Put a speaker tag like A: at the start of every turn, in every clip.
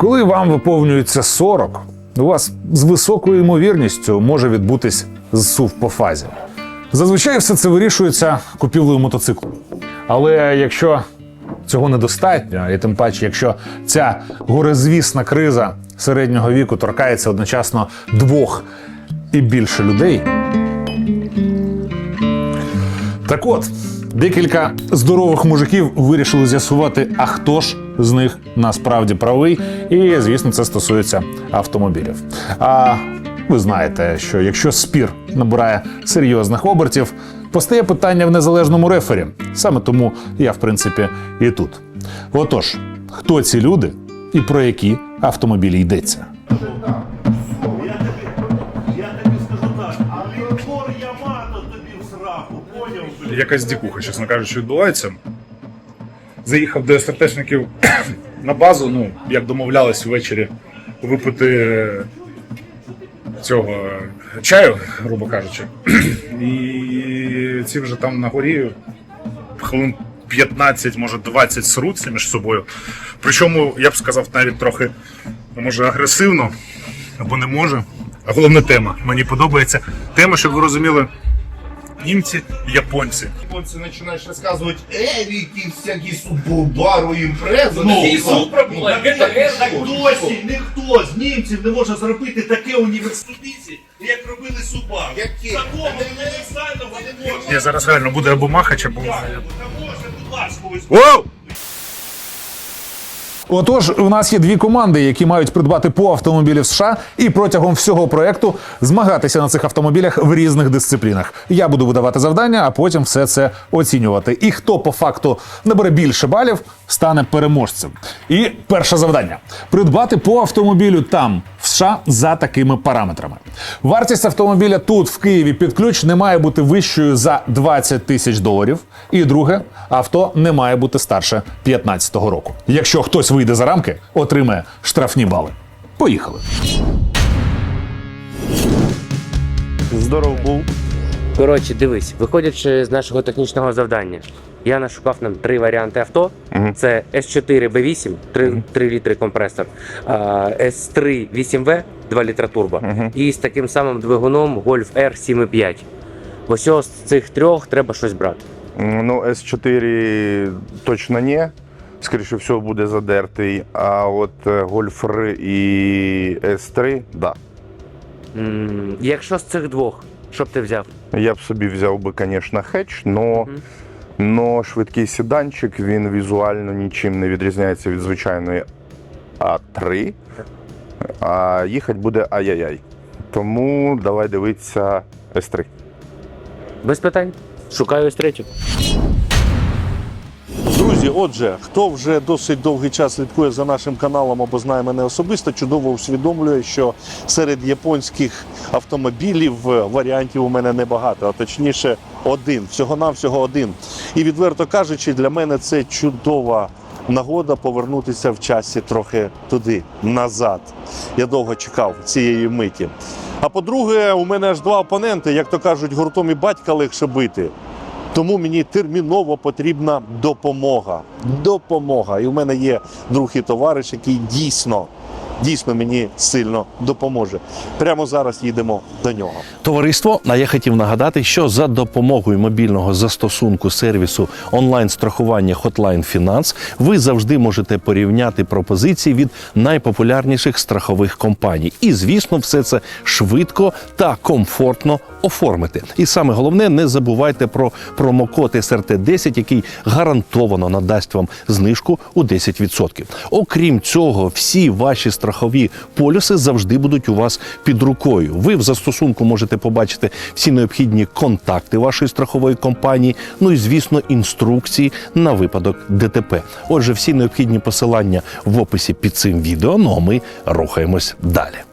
A: Коли вам виповнюється 40, у вас з високою ймовірністю може відбутись зсув по фазі. Зазвичай все це вирішується купівлею мотоциклу. Але якщо цього недостатньо, і тим паче, якщо ця горизвісна криза середнього віку торкається одночасно двох і більше людей. Так от, декілька здорових мужиків вирішили з'ясувати, а хто ж з них насправді правий. І, звісно, це стосується автомобілів. А ви знаєте, що якщо спір набирає серйозних обертів, постає питання в незалежному рефері. Саме тому я, в принципі, і тут. Отож, хто ці люди і про які автомобілі йдеться?
B: Якась дікуха, чесно кажучи, відбувається. Заїхав до СРТшників на базу, ну, як домовлялись ввечері випити цього чаю, грубо кажучи. І ці вже там на горі хвилин 15, може 20 сруться між собою. Причому, я б сказав, навіть трохи може агресивно, або не може. А головне тема. Мені подобається тема, щоб ви розуміли, німці і японці.
C: Японцы начинаешь рассказывать Эрики, всякие суббару, импрезы.
D: Ну,
C: такие,
D: супра
C: ну,
D: була,
C: так
D: ГТР,
C: так
D: так
C: що?
D: досі ніхто з німців не може зробити таке університеті, як робили Субару.
C: Які?
D: Такого універсального не можна.
B: Ні, зараз реально буде або махач, або.
D: Та може, будь ласка, ось.
B: Воу!
A: Отож, у нас є дві команди, які мають придбати по автомобілі в США і протягом всього проекту змагатися на цих автомобілях в різних дисциплінах. Я буду видавати завдання, а потім все це оцінювати. І хто по факту набере більше балів, стане переможцем. І перше завдання: придбати по автомобілю там, в США, за такими параметрами. Вартість автомобіля тут, в Києві, під ключ не має бути вищою за 20 тисяч доларів. І друге, авто не має бути старше 15-го року. Якщо хтось вийде за рамки, отримає штрафні бали. Поїхали.
E: Здоров був.
F: Коротше, дивись, виходячи з нашого технічного завдання, я нашукав нам три варіанти авто: це S4 B8, 3, 3 літри компресор, а, S3 8V, 2 літра турбо, і з таким самим двигуном Golf R 7.5. Ось ось з цих трьох треба щось брати.
E: Ну, С4 точно ні. Скоріше всього буде задертий. А от е, R і S3, да.
F: М, Якщо з цих двох, що б ти взяв?
E: Я б собі взяв би, звісно, хетч, но, но швидкий сіданчик він візуально нічим не відрізняється від звичайної А3. А їхати буде ай-яй-яй. Тому давай дивитися S3.
F: Без питань. Шукаю ось третю.
G: Друзі, отже, хто вже досить довгий час слідкує за нашим каналом або знає мене особисто, чудово усвідомлює, що серед японських автомобілів е, варіантів у мене небагато, а точніше один, всього-навсього один. І відверто кажучи, для мене це чудова нагода повернутися в часі трохи туди, назад. Я довго чекав цієї миті. А по-друге, у мене аж два опоненти, як то кажуть, гуртом і батька легше бити. Тому мені терміново потрібна допомога. Допомога. І в мене є друг і товариш, який дійсно, дійсно мені сильно допоможе. Прямо зараз їдемо до нього.
H: Товариство, а я хотів нагадати, що за допомогою мобільного застосунку сервісу онлайн-страхування Hotline Finance ви завжди можете порівняти пропозиції від найпопулярніших страхових компаній. І, звісно, все це швидко та комфортно оформити. І саме головне, не забувайте про промокод SRT 10 який гарантовано надасть вам знижку у 10%. Окрім цього, всі ваші страхові полюси завжди будуть у вас під рукою. Ви в застосунку можете побачити всі необхідні контакти вашої страхової компанії, ну і звісно, інструкції на випадок ДТП. Отже, всі необхідні посилання в описі під цим відео. Ну а ми рухаємось далі.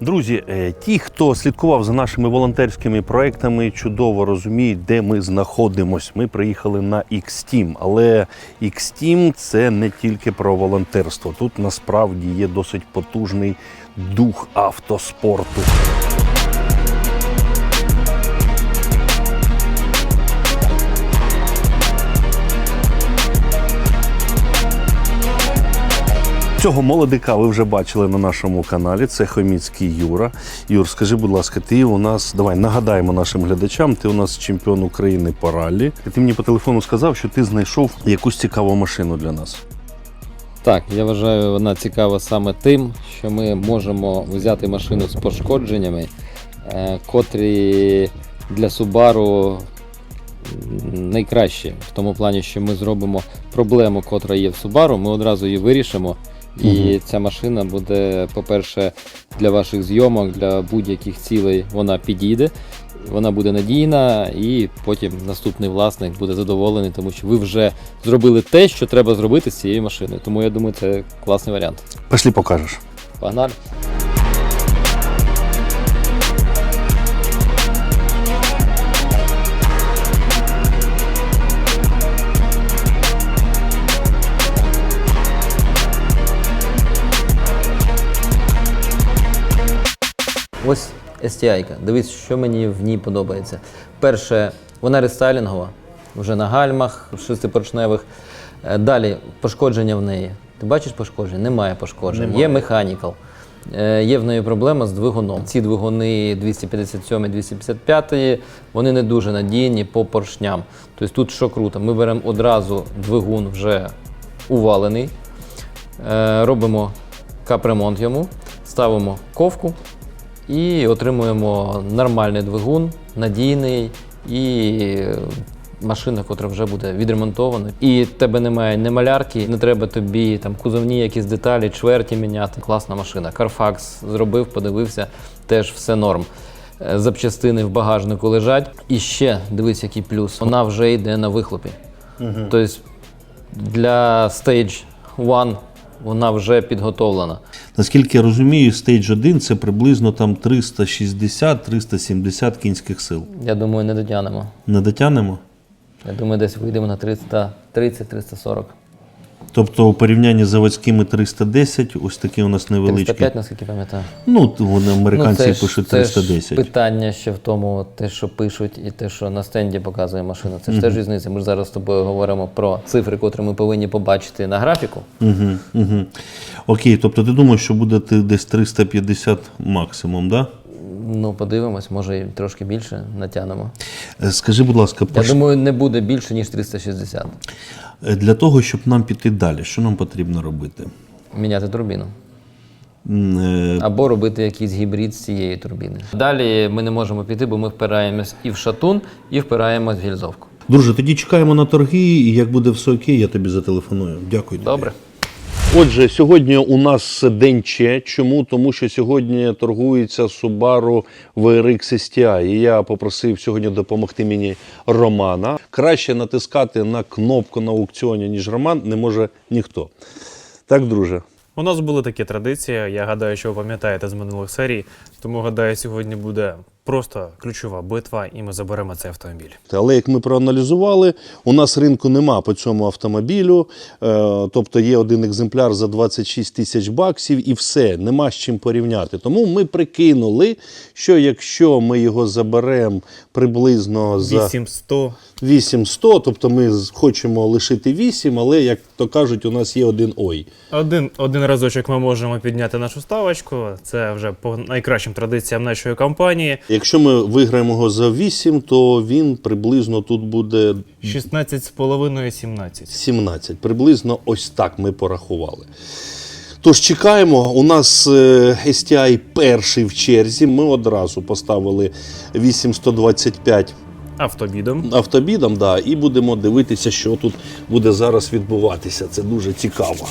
H: Друзі, е, ті, хто слідкував за нашими волонтерськими проектами, чудово розуміють, де ми знаходимось. Ми приїхали на X-Team, але X-Team – це не тільки про волонтерство. Тут насправді є досить потужний дух автоспорту.
G: Цього молодика ви вже бачили на нашому каналі. Це Хоміцький Юра. Юр, скажи, будь ласка, ти у нас давай нагадаємо нашим глядачам. Ти у нас чемпіон України по раллі. Ти мені по телефону сказав, що ти знайшов якусь цікаву машину для нас.
I: Так, я вважаю, вона цікава саме тим, що ми можемо взяти машину з пошкодженнями, е, котрі для Subaru найкращі. В тому плані, що ми зробимо проблему, котра є в Subaru, ми одразу її вирішимо. І ця машина буде, по-перше, для ваших зйомок, для будь-яких цілей вона підійде, вона буде надійна, і потім наступний власник буде задоволений, тому що ви вже зробили те, що треба зробити з цією машиною. Тому я думаю, це класний варіант.
G: Пішли покажеш.
I: Погнали! Ось STI. Дивись, що мені в ній подобається. Перше, вона рестайлінгова, вже на гальмах шестипоршневих. Е, Далі пошкодження в неї. Ти бачиш пошкодження? Немає пошкоджень. Є механікал. Е, Є в неї проблема з двигуном. Ці двигуни 257 255 вони не дуже надійні по поршням. Тобто тут що круто, ми беремо одразу двигун вже увалений, е, робимо капремонт йому, ставимо ковку і отримуємо нормальний двигун, надійний і е, машина, яка вже буде відремонтована. І в тебе немає ні малярки, не треба тобі там кузовні якісь деталі, чверті міняти. Класна машина. Carfax зробив, подивився, теж все норм. Е, Запчастини в багажнику лежать. І ще дивись, який плюс. Вона вже йде на вихлопі. Тобто для Stage 1 вона вже підготовлена.
G: Наскільки я розумію, стейдж 1 це приблизно там 360-370 кінських сил.
I: Я думаю, не дотягнемо.
G: Не дотягнемо?
I: Я думаю, десь вийдемо на 330-340.
G: Тобто у порівнянні з заводськими 310, ось такі у нас невеличкі.
I: 305, наскільки пам'ятаю.
G: Ну, вони американці
I: це ж-
G: пишуть
I: це ж
G: 310.
I: питання ще в тому, те, що пишуть, і те, що на стенді показує машина. Це ж теж різниця. Ми ж зараз з тобою говоримо про цифри, котрі ми повинні побачити на графіку.
G: Угу, угу. Окей, тобто ти думаєш, що буде десь 350 максимум, да?
I: Ну, подивимось, може і трошки більше натягнемо.
G: Е, Скажи, будь ласка,
I: Я
G: пош-
I: думаю, не буде більше, ніж 360.
G: е, для того, щоб нам піти далі, що нам потрібно робити?
I: Міняти турбіну.
G: Е,
I: Або робити якийсь гібрид з цієї турбіни. Далі ми не можемо піти, бо ми впираємось і в шатун, і впираємось в гільзовку.
G: Друже, тоді чекаємо на торги, і як буде все окей, я тобі зателефоную. Дякую. тобі.
I: Добре?
G: Отже, сьогодні у нас день Че. Чому? Тому що сьогодні торгується Subaru VRX STI. І я попросив сьогодні допомогти мені Романа. Краще натискати на кнопку на аукціоні, ніж Роман, не може ніхто. Так, друже.
J: У нас були такі традиції. Я гадаю, що ви пам'ятаєте з минулих серій. Тому гадаю, сьогодні буде просто ключова битва, і ми заберемо цей автомобіль.
G: Але як ми проаналізували, у нас ринку нема по цьому автомобілю. Е, тобто є один екземпляр за 26 тисяч баксів і все, нема з чим порівняти. Тому ми прикинули, що якщо ми його заберемо приблизно за
J: 800.
G: 8100, тобто ми хочемо лишити 8, але як то кажуть, у нас є один ой.
J: Один, один разочок ми можемо підняти нашу ставочку. Це вже по найкращим традиціям нашої компанії.
G: Якщо ми виграємо його за 8, то він приблизно тут буде
J: 16,5 17.
G: 17. Приблизно ось так ми порахували. Тож чекаємо. У нас е, STI перший в черзі. Ми одразу поставили 8125
J: Автобідом.
G: автобідом, да, і будемо дивитися, що тут буде зараз відбуватися. Це дуже цікаво.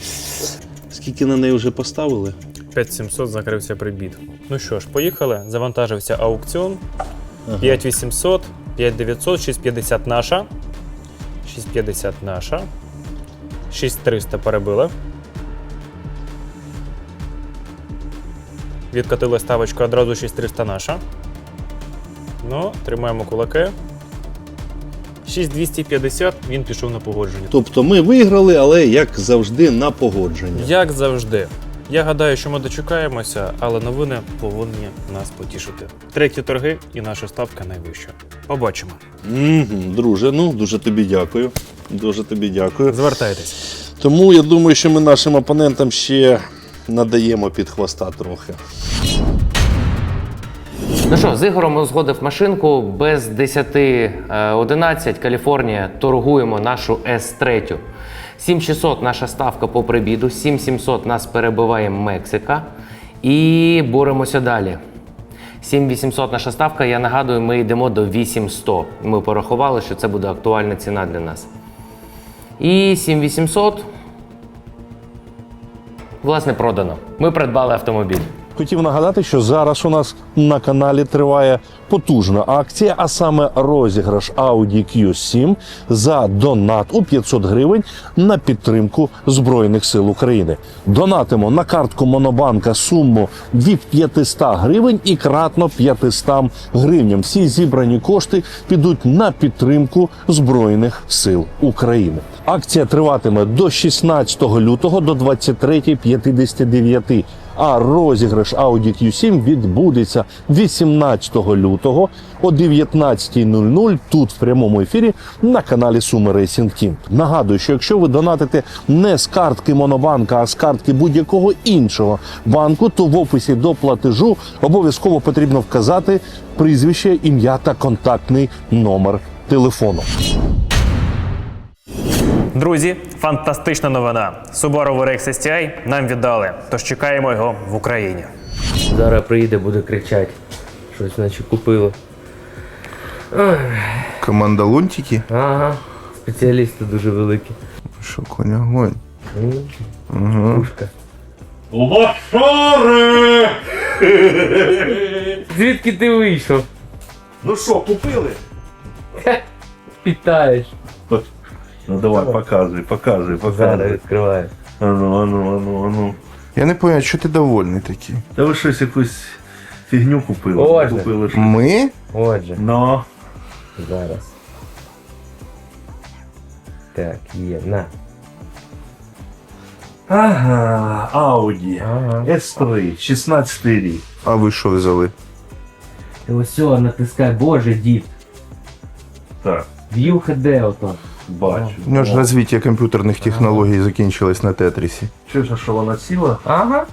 G: Скільки на неї вже поставили?
J: 5700 закрився прибіт. Ну що ж, поїхали. Завантажився аукціон. 5800, 5900, 650 наша. 650 наша. 6300 перебили. Відкатили ставочку одразу 6300 наша. Ну, тримаємо кулаки. 6250, він пішов на погодження.
G: Тобто ми виграли, але як завжди на погодження.
J: Як завжди. Я гадаю, що ми дочекаємося, але новини повинні нас потішити. Треті торги і наша ставка найвища. Побачимо.
G: Угу, друже, ну дуже тобі дякую. Дуже тобі дякую.
J: Звертайтесь.
G: Тому я думаю, що ми нашим опонентам ще надаємо під хвоста трохи.
F: Ну що, з Ігорем узгодив машинку без 10-11 Каліфорнія. Торгуємо нашу S3. 7600 наша ставка по прибіду, 7700 нас перебиває Мексика. І боремося далі. 7800 наша ставка. Я нагадую, ми йдемо до 8100. Ми порахували, що це буде актуальна ціна для нас. І 7800 власне продано. Ми придбали автомобіль.
G: Хотів нагадати, що зараз у нас на каналі триває потужна акція, а саме розіграш Audi Q7 за донат у 500 гривень на підтримку Збройних сил України. Донатимо на картку Монобанка суму від 500 гривень і кратно 500 гривням. Всі зібрані кошти підуть на підтримку Збройних сил України. Акція триватиме до 16 лютого до 23.59 а розіграш Audi Q7 відбудеться 18 лютого о 19.00 тут в прямому ефірі на каналі Суми Racing Team. Нагадую, що якщо ви донатите не з картки Монобанка, а з картки будь-якого іншого банку, то в описі до платежу обов'язково потрібно вказати прізвище, ім'я та контактний номер телефону.
J: Друзі, фантастична новина. Subaru VRX STI нам віддали, тож чекаємо його в Україні.
F: Зараз приїде, буде кричати. Щось наче купило.
E: Команда Лунтики.
F: Ага, спеціалісти дуже великі.
E: Що, конь огонь.
F: Пушка.
D: Лошари!
F: Звідки ти вийшов?
D: Ну що, купили?
F: Питаєш.
G: Ну давай, показуй, показуй,
F: Зараз відкриваю.
G: Ану, ану, ану, ану.
E: Я не пам'ятаю, що ти довольний такий.
G: Та ви щось якусь фігню купили.
F: Ось.
G: Купили щось.
E: Ми?
F: Отже,
G: Ну,
F: зараз. Так, є, на.
G: Ага, Audi
F: Ага.
G: S3, 16 рік.
E: А ви що взяли?
F: Ти ось о, натискай, боже, дід.
G: Так,
F: View HD ото.
G: Бачу.
E: У нього ж розвиття комп'ютерних технологій закінчилось на Тетрісі.
G: Чуєш, що вона сіла?
F: Ага.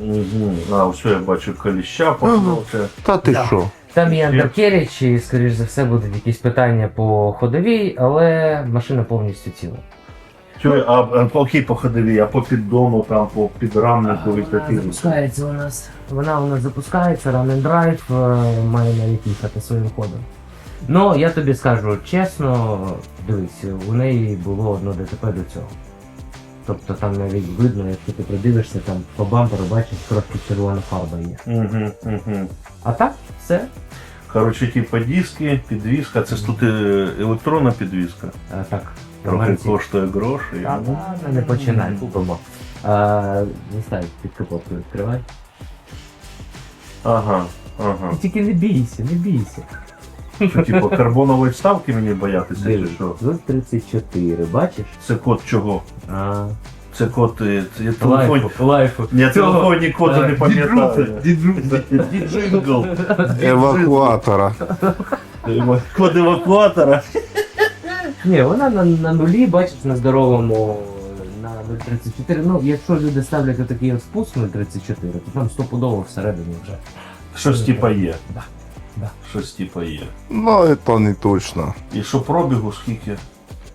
G: Угу. А, все, я бачу коліща, похнувся.
E: Та ти що?
F: Там є андеркеріч, і, скоріш за все, будуть якісь питання по ходовій, але машина повністю ціла.
G: Чує, а, а окей, по ходові, а по піддону, там, по підрамнику і такі.
F: Запускається у нас. Вона у нас запускається, run and drive, е, має навіть їхати своїм ходом. Ну, я тобі скажу чесно, дивись, у неї було одно ДТП до цього. Тобто там навіть видно, якщо ти придивишся, там по бамперу бачиш, трошки червона фарба є.
G: Угу, угу.
F: А так, все.
G: Коротше, типа диски, підвіска, це ж тут е, електронна підвіска.
F: А, так.
G: Трохи коштує гроші.
F: Та ладно, не починай, купимо. А, не ставь під капотку відкривай.
G: Ага, ага.
F: Тільки не бійся, не бійся.
G: Що, типу, карбонової вставки мені боятися, чи що?
F: тут 34, бачиш?
G: Це код чого?
F: А,
G: Це код. е, Це я телефон.
F: лайфу, лайфу.
G: Я
F: Цього-
G: телефонні коди не пам'ятаю.
D: Діджингл.
E: Евакуатора.
G: Код евакуатора.
F: Ні, вона на, на нулі, бачиш, на здоровому на 0,34. Ну, якщо люди ставлять отакий от спуск 0,34, то там стопудово всередині вже.
G: Щось типа є.
F: Да.
G: Щось типа є.
E: Ну, це не точно.
G: І що пробігу, скільки?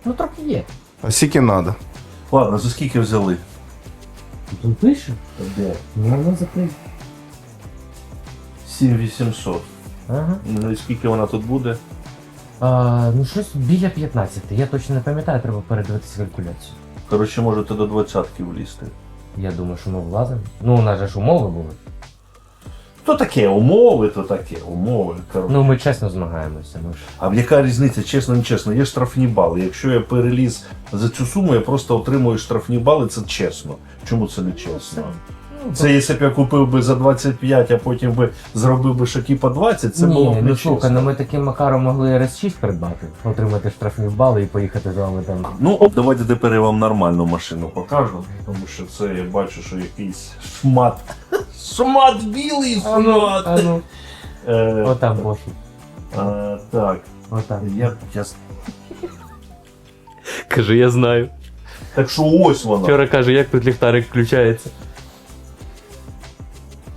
F: Ну трохи є.
E: А скільки треба?
G: Ладно, за скільки взяли?
F: Тут пише? Де? Ну, воно закрите.
G: 7800.
F: Ага.
G: Ну і скільки вона тут буде?
F: А, ну щось біля 15. Я точно не пам'ятаю, треба передивитися калькуляцію.
G: Коротше, можете до двадцятки влізти.
F: Я думаю, що ми влазимо. Ну, у нас же ж умови були.
G: То таке, умови, то таке, умови. Коротше.
F: Ну, ми чесно змагаємося. Ми ж.
G: А яка різниця, чесно, не чесно, є штрафні бали. Якщо я переліз за цю суму, я просто отримую штрафні бали, це чесно. Чому це не чесно? Це якщо б я купив би за 25, а потім би зробив би ще типа 20, це було б
F: Ні,
G: не
F: ну слухай,
G: чесно.
F: ну ми таким макаром могли RS6 придбати, отримати штрафні бали і поїхати з вами там.
G: Ну, давайте тепер я вам нормальну машину покажу, тому що це я бачу, що якийсь шмат. Шмат білий
F: ну,
G: шмат.
F: ну.
G: Е,
F: Отам боші.
G: а, так,
F: Отам.
G: я, я
F: Кажу, я знаю.
D: Так що ось вона.
F: Вчора каже, як тут ліхтарик включається.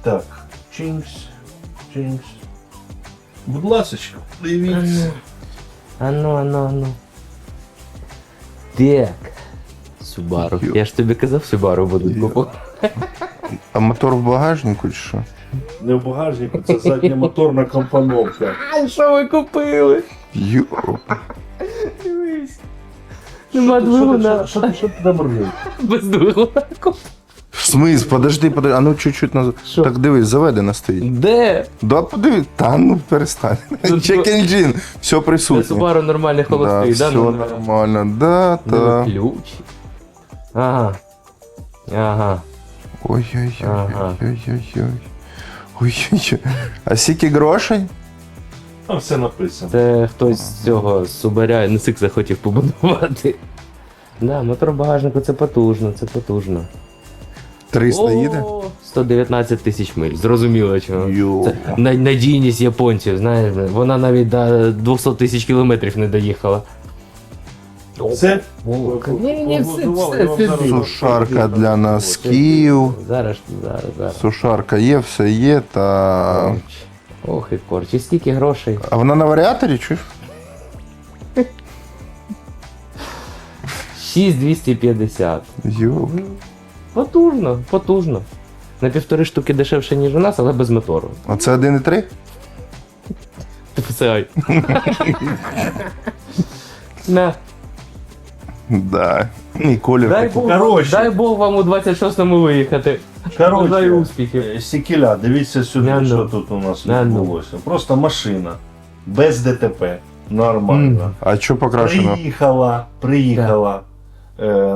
D: Так. Чинкс. Чинкс. Будь ласочка, дивіться.
F: Ану, ану, ану. Так. Субару. Я ж тобі казав, Субару будуть купувати.
E: А мотор в багажнику чи що?
D: Не в багажнику, це задньомоторна компоновка.
F: А що ви купили?
E: Йо.
F: Нема двигуна.
D: Що ти що ти там робиш?
F: Без двигуна.
E: Смис, подожди, подожди. А ну чуть-чуть назад.
F: Що?
E: Так дивись, заведено стоїть.
F: Де?
E: Да, подивись. Та ну перестань.
F: Тут
E: Чек engine. Все
F: Це
E: присутнє.
F: Субару нормальний
E: Да,
F: холостий, да?
E: все нормально. Да, та.
F: ключ. Ага. Ага. Ага.
E: Ой-ой-ой-ой-ой-ой. Ой-ой-ой. А скільки грошей?
D: Там все написано.
F: Це хтось з цього з Субаря Несик захотів побудувати. Да, мотор багажнику це потужно, це потужно.
E: 300 їде?
F: 119 тисяч миль. Зрозуміло чого.
E: Йо.
F: Це на- надійність японців, знаєте, вона навіть до 200 тисяч кілометрів не доїхала.
D: Це
F: Ні, ні, все, все, все.
E: Сушарка для носків.
F: Зараз, зараз, зараз.
E: Сушарка є, все є, та.
F: Ох і корч. І скільки грошей?
E: А вона на варіаторі, чуєш?
F: 6250.
E: Йо.
F: Потужно, потужно. На півтори штуки дешевше, ніж у нас, але без мотору.
E: А це 1,3?
F: TFCI. На.
E: Да. І колір.
F: Дай
E: такий.
F: Бог,
D: Коротше.
F: дай Бог вам у 26-му виїхати.
D: Коротше,
F: успіхів.
D: е, Сікіля, дивіться сюди,
F: Не, ну.
D: що тут у нас
F: Не, ну.
D: відбулося. Просто машина. Без ДТП. Нормально.
E: А що покрашено?
D: Приїхала, приїхала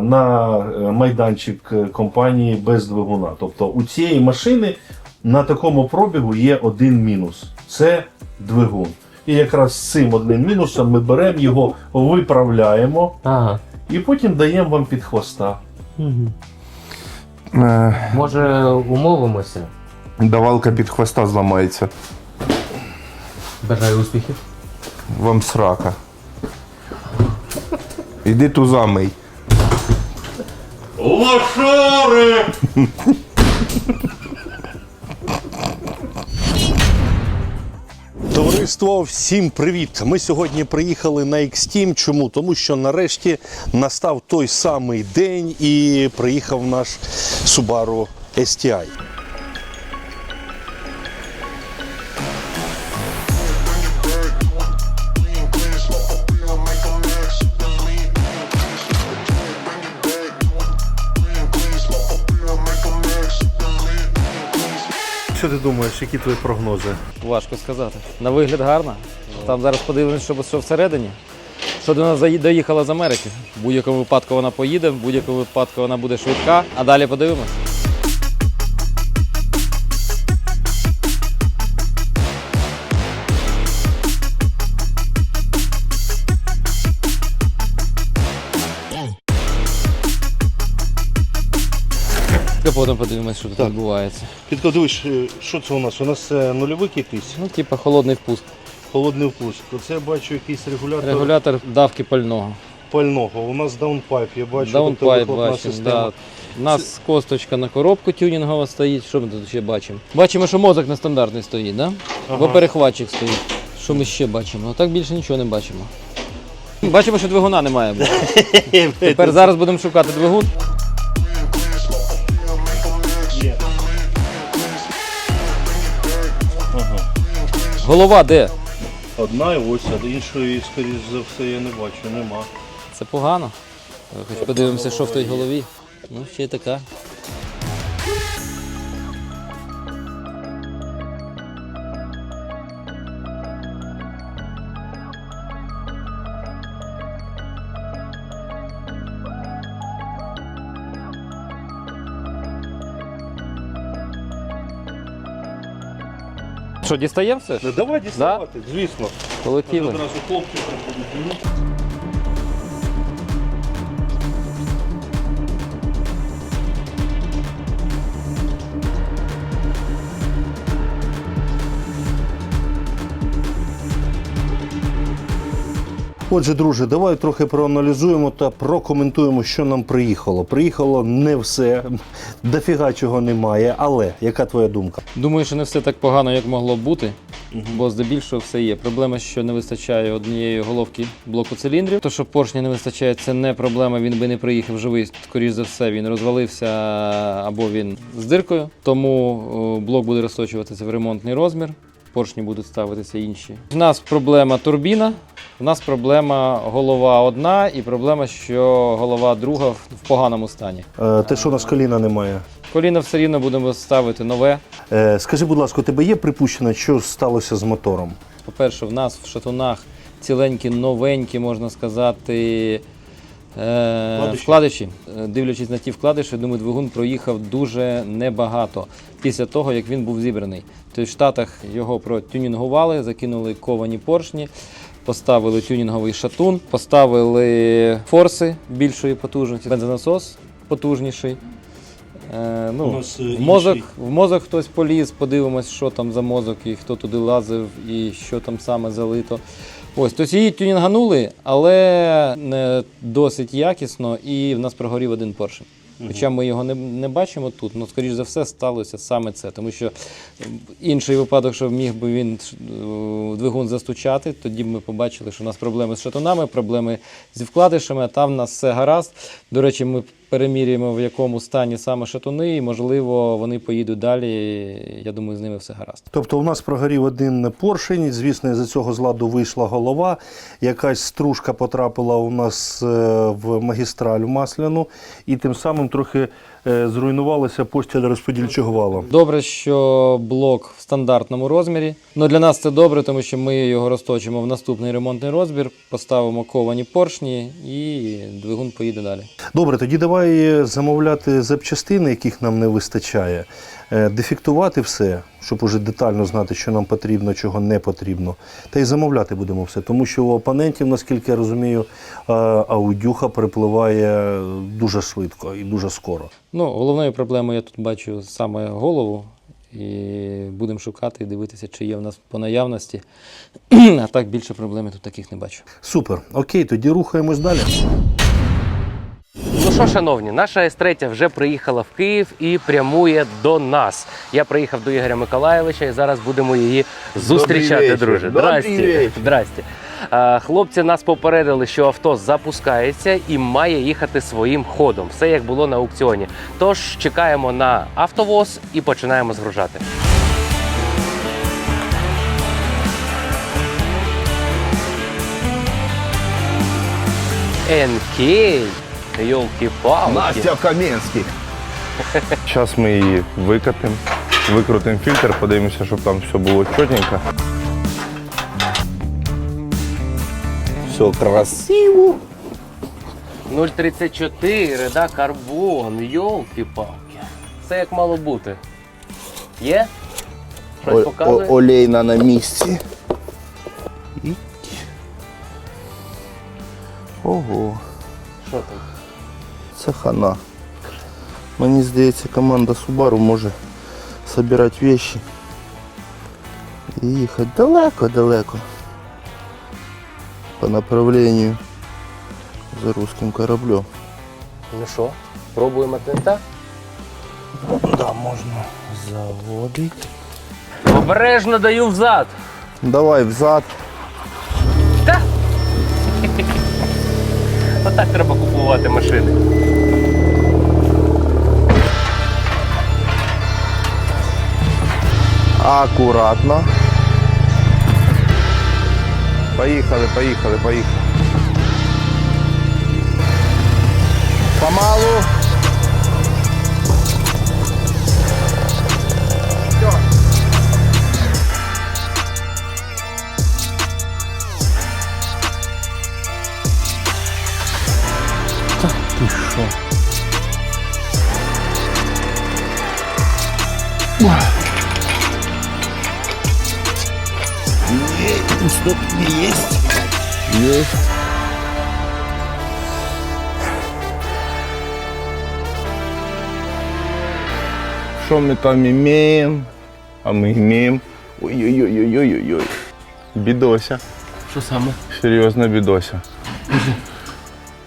D: на е, майданчик е, компанії без двигуна. Тобто у цієї машини на такому пробігу є один мінус це двигун. І якраз з цим одним мінусом ми беремо його, виправляємо
F: Ага.
D: і потім даємо вам під хвоста.
E: Е,
F: Може, умовимося?
E: Давалка під хвоста зламається.
F: Бажаю успіхів.
E: Вам срака. Іди туза мий.
D: Лошари!
G: Товариство, всім привіт! Ми сьогодні приїхали на Xteam. Чому? Тому що нарешті настав той самий день і приїхав наш Subaru STI. Що ти думаєш, які твої прогнози?
I: Важко сказати. На вигляд гарно. Там зараз подивимося, що, що всередині. Що до нас доїхала з Америки. В будь-якому випадку вона поїде, в будь-якому випадку вона буде швидка, а далі подивимось. Потім подивимось, що тут
G: Так.
I: відбувається.
G: Підко, дивись, е, що це у нас? У нас це нульовик якийсь,
I: Ну, типу, холодний впуск.
G: холодний впуск. Оце я бачу якийсь регулятор,
I: Регулятор давки пального.
G: пального. У нас даунпайп, я бачу,
I: Даунпайп
G: тобто вихлопна
I: бачимо.
G: система.
I: Да. У нас косточка на коробку тюнінгова стоїть. Що ми тут ще бачимо? Бачимо, що мозок нестандартний стоїть, да? Бо перехватчик стоїть. Що ми ще бачимо? А так більше нічого не бачимо. Бачимо, що двигуна немає. бо. Тепер зараз будемо шукати двигун. Голова де?
G: Одна і ось, а іншої, скоріш за все, я не бачу, нема.
I: Це погано. Хоч подивимося, що в той голові. Ну, ще й така. Що, дістаємо все?
G: Ну, давай діставати, звісно.
I: Полетіли.
G: Одразу хлопці будуть. Отже, друже, давай трохи проаналізуємо та прокоментуємо, що нам приїхало. Приїхало не все, дофіга чого немає, але яка твоя думка?
I: Думаю, що не все так погано, як могло бути, бо здебільшого все є. Проблема, що не вистачає однієї головки блоку циліндрів. То, що поршня не вистачає, це не проблема. Він би не приїхав живий. Скоріш за все, він розвалився або він з диркою. Тому блок буде розточуватися в ремонтний розмір. Поршні будуть ставитися інші. У нас проблема турбіна. У нас проблема голова одна, і проблема, що голова друга в поганому стані.
G: Е, те, що у нас коліна немає.
I: Коліна все рівно будемо ставити нове.
G: Е, скажи, будь ласка, у тебе є припущено, що сталося з мотором?
I: По-перше, в нас в шатунах ціленькі, новенькі, можна сказати, е, вкладиші. Е, Дивлячись на ті вкладиші, думаю, двигун проїхав дуже небагато після того, як він був зібраний. Тобто в Штатах його протюнінгували, закинули ковані поршні, поставили тюнінговий шатун, поставили форси більшої потужності, бензонасос потужніший. Е, ну, в, мозок, в мозок хтось поліз, подивимось, що там за мозок і хто туди лазив, і що там саме залито. Ось, тобто її тюнінганули, але не досить якісно, і в нас прогорів один поршень. Хоча ми його не, не бачимо тут, але скоріш за все сталося саме це. Тому що інший випадок, що міг би він е, двигун застучати, тоді б ми побачили, що у нас проблеми з шатунами, проблеми зі вкладишами, а там в нас все гаразд. До речі, ми перемірюємо, в якому стані саме шатуни, і можливо вони поїдуть далі. Я думаю, з ними все гаразд.
G: Тобто у нас прогорів один поршень, звісно, з цього зладу вийшла голова, якась стружка потрапила у нас е, в магістраль масляну, і тим самим трохи зруйнувалася постіль розподільчого валу.
I: Добре, що блок в стандартному розмірі. Ну для нас це добре, тому що ми його розточимо в наступний ремонтний розбір, поставимо ковані поршні і двигун поїде далі.
G: Добре, тоді давай замовляти запчастини, яких нам не вистачає, е, дефектувати все, щоб уже детально знати, що нам потрібно, чого не потрібно. Та й замовляти будемо все. Тому що у опонентів, наскільки я розумію, е, аудюха припливає дуже швидко і дуже скоро.
I: Ну, головною проблемою я тут бачу саме голову. І будемо шукати і дивитися, чи є в нас по наявності. А так більше проблем я тут таких не бачу.
G: Супер. Окей, тоді рухаємось далі.
F: Що, шановні, наша С3 вже приїхала в Київ і прямує до нас. Я приїхав до Ігоря Миколаєвича і зараз будемо її зустрічати,
E: вечір.
F: друже.
E: Добрий
F: Здрасте.
E: вечір.
F: Хлопці нас попередили, що авто запускається і має їхати своїм ходом. Все як було на аукціоні. Тож чекаємо на автовоз і починаємо згружати. НК, йолки-палки.
E: Каменський. Зараз ми її викатимо, викрутимо фільтр, подивимося, щоб там все було чотенько. Все красиво.
F: 034, да, карбон, йолки-палки. Все як мало бути. Є? Щось показує?
E: Олейна на місці. Ого,
F: Що там?
E: Це хана. Мені здається, команда Subaru може збирати вещи і їхати далеко-далеко по направлению за русским кораблем.
F: Ну що, пробуємо тента?
E: Да, можна заводити.
F: Обережно даю взад.
E: Давай взад.
F: Отак треба купувати машини.
E: Акуратно. Поїхали, поїхали, поїхали. Помалу. Ти що? Есть. Что мы там имеем? А мы имеем... Ой-ой-ой-ой-ой-ой. Бедося.
F: Що саме?
E: серйозна бідося.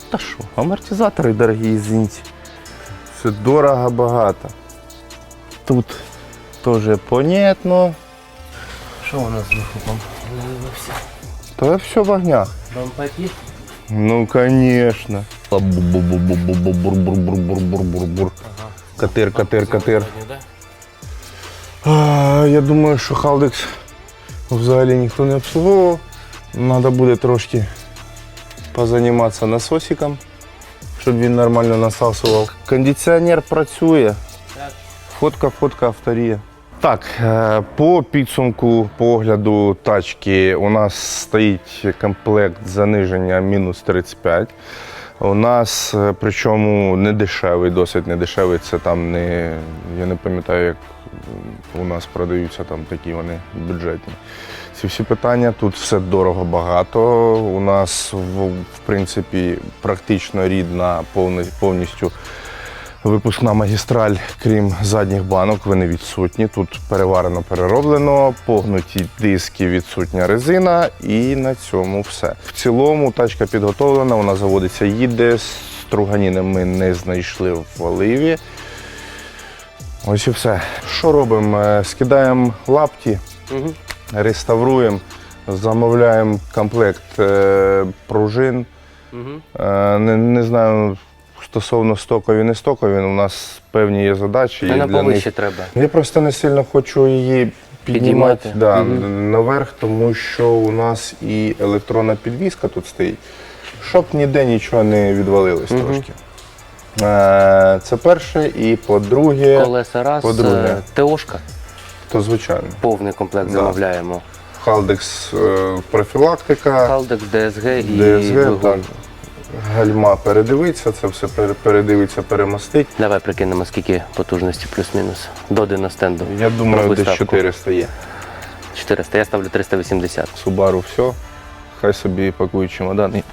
E: Та що, амортизатори дорогі, извините. Все дорого, багато. Тут теж понятно.
F: Що у нас з вихлопом?
E: Та все в огнях.
F: Бампаки?
E: Ну, конечно. Бур-бур-бур-бур-бур-бур-бур-бур. Катир, катир, катир. А, Я думаю, що Халдекс взагалі ніхто не обслуговував. Треба буде трошки позаніматися насосиком, щоб він нормально насасував. Кондиціонер працює. Фотка, фотка, авторія. Так, е, по підсумку погляду тачки у нас стоїть комплект заниження мінус 35. У нас е, причому не дешевий, досить не дешевий. Це там не. Я не пам'ятаю, як у нас продаються там такі вони бюджетні. Ці всі питання, тут все дорого багато. У нас в, в принципі практично рідна повністю випускна магістраль, крім задніх банок, вони відсутні. Тут переварено, перероблено, погнуті диски, відсутня резина, і на цьому все. В цілому тачка підготовлена, вона заводиться, їде. Струганіни ми не знайшли в Оливі. Ось і все. Що робимо? Е, Скидаємо лапті,
F: Угу.
E: реставруємо, замовляємо комплект е, пружин.
F: Угу.
E: Е, Не, не знаю стосовно стокові, не стокові, у нас певні є задачі.
F: Вона
E: для
F: повище треба.
E: Я просто не сильно хочу її піднімати
F: Піднімати.
E: да,
F: Мгм.
E: наверх, тому що у нас і електронна підвізка тут стоїть, щоб ніде нічого не відвалилось
F: Мгм.
E: трошки. Е, Це перше. І по-друге,
F: Колеса раз,
E: по-друге.
F: е, ТОшка,
E: то звичайно.
F: повний комплект
E: Да.
F: замовляємо.
E: Халдекс е, профілактика.
F: Халдекс, ДСГ і
E: ДСГ,
F: двигун.
E: так. Гальма передивиться, це все пере- передивиться, перемостить.
F: Давай прикинемо, скільки потужності плюс-мінус. До диностенду.
E: Я думаю,
F: Роби
E: десь
F: ставку.
E: 400 є.
F: 400, я ставлю 380.
E: Субару все. Хай собі пакують чемодани.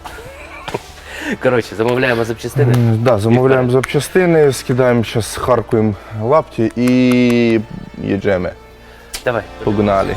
F: Коротше, замовляємо запчастини.
E: М, Да, замовляємо запчастини, скидаємо зараз, харкуємо лапті і їдемо.
F: Давай.
E: Погнали.